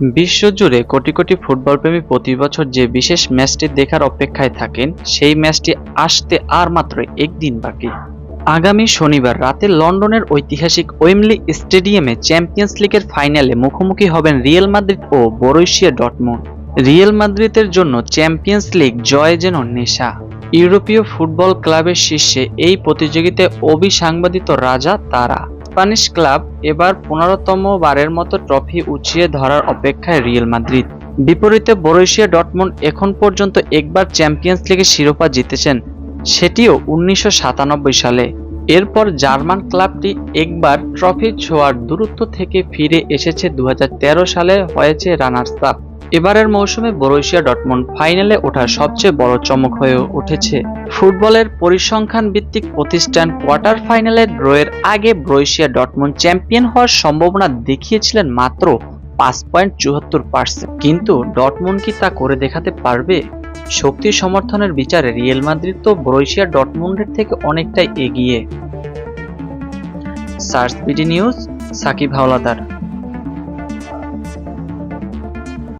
বিশ্বজুড়ে কোটি কোটি ফুটবলপ্রেমী প্রতি বছর যে বিশেষ ম্যাচটি দেখার অপেক্ষায় থাকেন, সেই ম্যাচটি আসতে আর মাত্র একদিন বাকি। আগামী শনিবার রাতে লন্ডনের ঐতিহাসিক ওয়েমলি স্টেডিয়ামে চ্যাম্পিয়ন্স লিগের ফাইনালে মুখোমুখি হবেন রিয়েল মাদ্রিদ ও বরৈশিয়া ডটমুন্ড। রিয়েল মাদ্রিদের জন্য চ্যাম্পিয়ন্স লিগ জয় যেন নেশা। ইউরোপীয় ফুটবল ক্লাবের শীর্ষে এই প্রতিযোগিতায় অবিসাংবাদিত রাজা তারা। স্প্যানিশ ক্লাব এবার পনেরোতম বারের মতো ট্রফি উঁচিয়ে ধরার অপেক্ষায় রিয়েল মাদ্রিদ। বিপরীতে বরুশিয়া ডটমন্ড এখন পর্যন্ত একবার চ্যাম্পিয়ন্স লিগের শিরোপা জিতেছেন, সেটিও উনিশশো সাতানব্বই সালে। এরপর জার্মান ক্লাবটি একবার ট্রফি ছোঁয়ার দূরত্ব থেকে ফিরে এসেছে দু হাজার তেরো সালে, হয়েছে রানার্স আপ। এবারের মৌসুমে বরুশিয়া ডটমন্ড ফাইনালে ওঠার সবচেয়ে বড় চমক হয়ে উঠেছে। ফুটবলের পরিসংখ্যান ভিত্তিক প্রতিষ্ঠান কোয়ার্টার ফাইনালে ড্রয়ের আগে বরুশিয়া ডটমন্ড চ্যাম্পিয়ন হওয়ার সম্ভাবনা দেখিয়েছিলেন মাত্র পাঁচ পয়েন্ট চুয়াত্তর পার্সেন্ট। কিন্তু ডটমন্ড কি তা করে দেখাতে পারবে? শক্তি সমর্থনের বিচারে রিয়েল মাদ্রিদ তো বরুশিয়া ডটমন্ডের থেকে অনেকটাই এগিয়ে। Search B D news, Sakib Howlader.